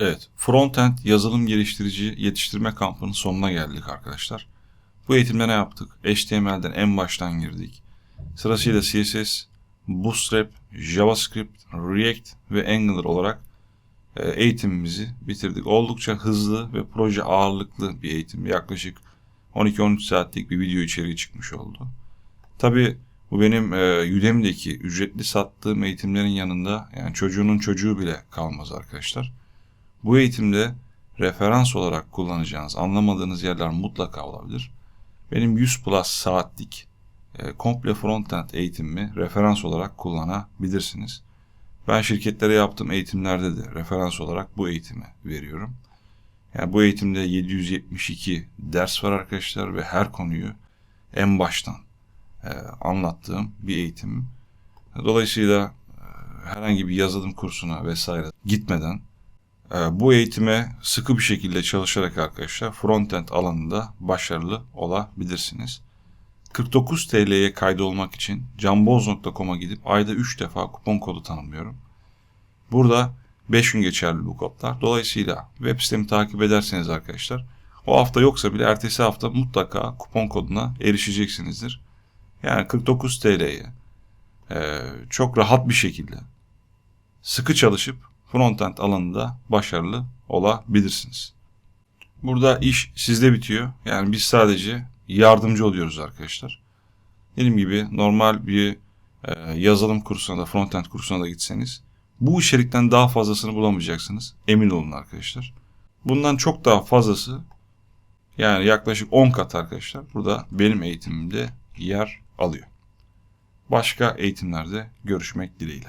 Evet, Frontend yazılım geliştirici yetiştirme kampının sonuna geldik arkadaşlar. Bu eğitimde ne yaptık? HTML'den en baştan girdik. Sırasıyla CSS, Bootstrap, JavaScript, React ve Angular olarak e, eğitimimizi bitirdik. Oldukça hızlı ve proje ağırlıklı bir eğitim. Yaklaşık 12-13 saatlik bir video içeriği çıkmış oldu. Tabii bu benim e, Udemy'deki ücretli sattığım eğitimlerin yanında yani çocuğunun çocuğu bile kalmaz arkadaşlar. Bu eğitimde referans olarak kullanacağınız, anlamadığınız yerler mutlaka olabilir. Benim 100 plus saatlik e, komple frontend eğitimimi referans olarak kullanabilirsiniz. Ben şirketlere yaptığım eğitimlerde de referans olarak bu eğitimi veriyorum. Yani bu eğitimde 772 ders var arkadaşlar ve her konuyu en baştan e, anlattığım bir eğitim. Dolayısıyla e, herhangi bir yazılım kursuna vesaire gitmeden bu eğitime sıkı bir şekilde çalışarak arkadaşlar frontend alanında başarılı olabilirsiniz. 49 TL'ye kaydolmak için camboz.com'a gidip ayda 3 defa kupon kodu tanımlıyorum. Burada 5 gün geçerli bu kodlar. Dolayısıyla web sitemi takip ederseniz arkadaşlar o hafta yoksa bile ertesi hafta mutlaka kupon koduna erişeceksinizdir. Yani 49 TL'ye e, çok rahat bir şekilde sıkı çalışıp frontend alanında başarılı olabilirsiniz. Burada iş sizde bitiyor. Yani biz sadece yardımcı oluyoruz arkadaşlar. Dediğim gibi normal bir e, yazılım kursuna da frontend kursuna da gitseniz bu içerikten daha fazlasını bulamayacaksınız. Emin olun arkadaşlar. Bundan çok daha fazlası yani yaklaşık 10 kat arkadaşlar burada benim eğitimimde yer alıyor. Başka eğitimlerde görüşmek dileğiyle.